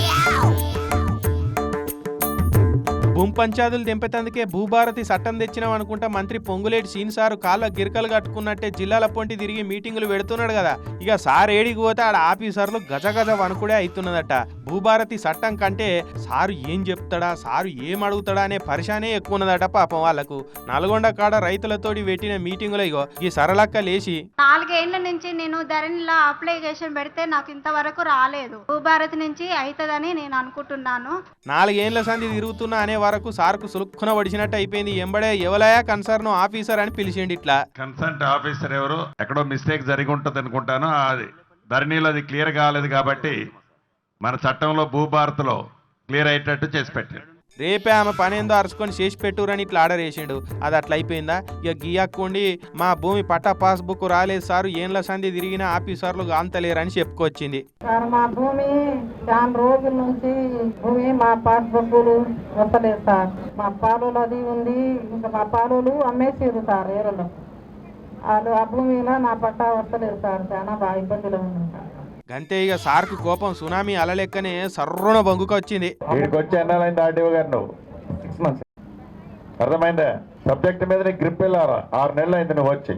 笑 భూమి పంచాదులు తెంపేతందుకే భూభారతి చట్టం తెచ్చినాం అనుకుంటా మంత్రి పొంగులేటి సీన్ సారు కాళ్ళ గిరకలు కట్టుకున్నట్టే జిల్లాల పొంటి తిరిగి మీటింగులు పెడుతున్నాడు కదా. ఇక సార్ ఏడికి పోతే ఆడ ఆఫీసర్లు గజ గజ వణుకుడే అవుతున్నదట భూభారతి చట్టం కంటే సారు ఏం చెప్తాడా సారు ఏం అడుగుతాడా అనే పరిశానే ఎక్కువ ఉన్నదట పాపం వాళ్ళకు. నల్గొండ కాడ రైతులతోటి పెట్టిన మీటింగులో ఇగో ఈ సరళక్క లేచి నాలుగేళ్ళ నుంచి నేను ధరణిలో అప్లికేషన్ పెడితే నాకు ఇంతవరకు రాలేదు. భూభారతి నుంచి అవుతుందని నేను అనుకుంటున్నాను. నాలుగేండ్ల సంధి తిరుగుతున్నా అనే వరకు సార్కు సులుక్కున వడిచినట్టు అయిపోయింది. ఎంబడే ఎవలయా కన్సర్న్ ఆఫీసర్ అని పిలిచిండి ఇట్లా. కన్సర్ట్ ఆఫీసర్ ఎవరు? ఎక్కడో మిస్టేక్ జరిగి ఉంటుంది అనుకుంటాను. అది ధరణిలో అది క్లియర్ కాలేదు కాబట్టి మన చట్టంలో భూభారత్లో క్లియర్ అయ్యేటట్టు చేసి పెట్టాడు. రేపే ఆమె పనేందో అరుచుకొని చేసి పెట్టురని ఇట్లా ఆర్డర్ వేసిండు అది అట్లా అయిపోయిందా? ఇక గీయక్కుండి మా భూమి పట్టా పాస్బుక్ రాలేదు సార్ ఏండ్ల సంధి తిరిగిన ఆఫీసర్లు అంతలేరని చెప్పుకొచ్చింది. సార్ మా భూమి చాలా రోజుల నుంచి భూమి మా పాస్బుక్లు వస్తలేదు సార్. మా పాలులు అది ఉంది ఇంకా మా పాలులు అమ్మేసారు సార్ ఏరలో వాళ్ళు ఆ భూమిలో నా పట్టా వస్తలేదు సార్ చాలా బాగా ఇబ్బందిలో ఉంది సార్. గంతే ఇక సార్కు కోపం సునామీ అలలెక్కనే సర్రున బొంగుకొచ్చింది వీడికి వచ్చి ఎన్నాలైంది గారు నువ్వు? సిక్స్ మంత్స్ అర్థమైందా? సబ్జెక్ట్ మీద నీకు గ్రిప్ వెళ్ళారా ఆరు నెలలు అయింది నువ్వు వచ్చి.